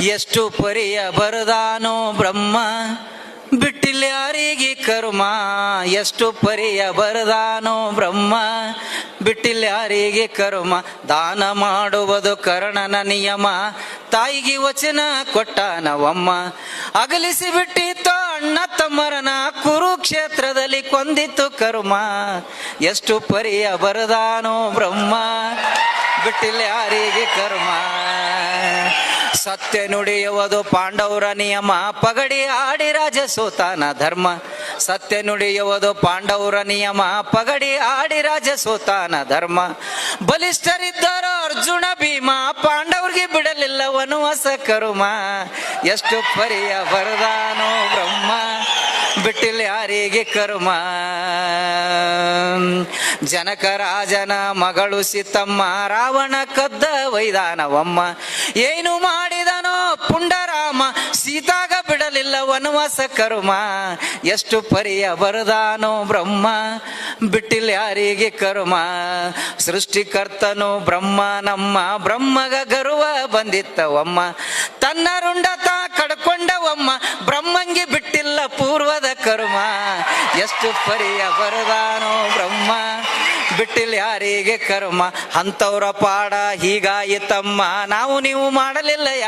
ಎಷ್ಟು ಪರಿಯ ಬರದಾನೋ ಬ್ರಹ್ಮ, ಬಿಟ್ಟಿಲ್ಲ ಯಾರಿಗೆ ಕರ್ಮ. ಎಷ್ಟು ಪರಿಯ ಬರದಾನೋ ಬ್ರಹ್ಮ, ಬಿಟ್ಟಿಲ್ಲ ಯಾರಿಗೆ ಕರ್ಮ. ದಾನ ಮಾಡುವುದು ಕರ್ಣನ ನಿಯಮ, ತಾಯಿಗೆ ವಚನ ಕೊಟ್ಟ ನವಮ್ಮ ಅಗಲಿಸಿ ಬಿಟ್ಟಿತ್ತು ಅಣ್ಣ ತಮ್ಮರನ, ಕುರುಕ್ಷೇತ್ರದಲ್ಲಿ ಕೊಂದಿತ್ತು ಕರ್ಮ. ಎಷ್ಟು ಪರಿಯ ಬರದಾನೋ ಬ್ರಹ್ಮ, ಬಿಟ್ಟಿಲ್ಲ ಯಾರಿಗೆ ಕರ್ಮ. ಸತ್ಯ ನುಡಿಯುವುದು ಪಾಂಡವರ ನಿಯಮ. ಪಗಡಿ ಆಡಿ ರಾಜ ಸೋತಾನ ಧರ್ಮ. ಸತ್ಯ ನುಡಿಯುವುದು ಪಾಂಡವರ ನಿಯಮ. ಪಗಡಿ ಆಡಿ ರಾಜ ಸೋತಾನ ಧರ್ಮ. ಬಲಿಷ್ಠರಿದ್ದರು ಅರ್ಜುನ ಭೀಮ. ಪಾಂಡವ್ರಿಗೆ ಬಿಡಲಿಲ್ಲ ವನವಾಸ ಕರುಮ ಎಷ್ಟು ಪರಿಯ ಬರದಾನೋ ಬ್ರಹ್ಮ. ಬಿಟ್ಟಿಲ್ಲ ಯಾರಿಗೆ ಕರ್ಮ? ಜನಕ ರಾಜನ ಮಗಳು ಸೀತಮ್ಮ ರಾವಣ ಕದ್ದ ವೈದಾನವಮ್ಮ. ಏನು ಮಾಡಿದನೋ ಪುಂಡರಾಮ, ಸೀತಾಗ ಬಿಡಲಿಲ್ಲ ವನವಾಸ ಕರ್ಮ? ಎಷ್ಟು ಪರಿಯ ಬರದಾನೋ ಬ್ರಹ್ಮ, ಬಿಟ್ಟಿಲ್ಲ ಯಾರಿಗೆ ಕರ್ಮ? ಸೃಷ್ಟಿಕರ್ತನು ಬ್ರಹ್ಮ ನಮ್ಮ ಬ್ರಹ್ಮಗ ಗರ್ವ ಬಂದಿತ್ತವಮ್ಮ. ತನ್ನ ರುಂಡತ ಕಡ್ಕೊಂಡವಮ್ಮ ಬ್ರಹ್ಮಂಗೆ ಬಿಟ್ಟಿಲ್ಲ ಪೂರ್ವದ ಕರ್ಮ ಎಷ್ಟು ಪರಿಯ ಬರದಾನೋ ಬ್ರಹ್ಮ. ಬಿಟ್ಟಿಲ್ಲ ಯಾರಿಗೆ ಕರ್ಮ? ಅಂಥವ್ರ ಪಾಡ ಹೀಗಾಯಿತಮ್ಮ ನಾವು ನೀವು ಮಾಡಲಿಲ್ಲ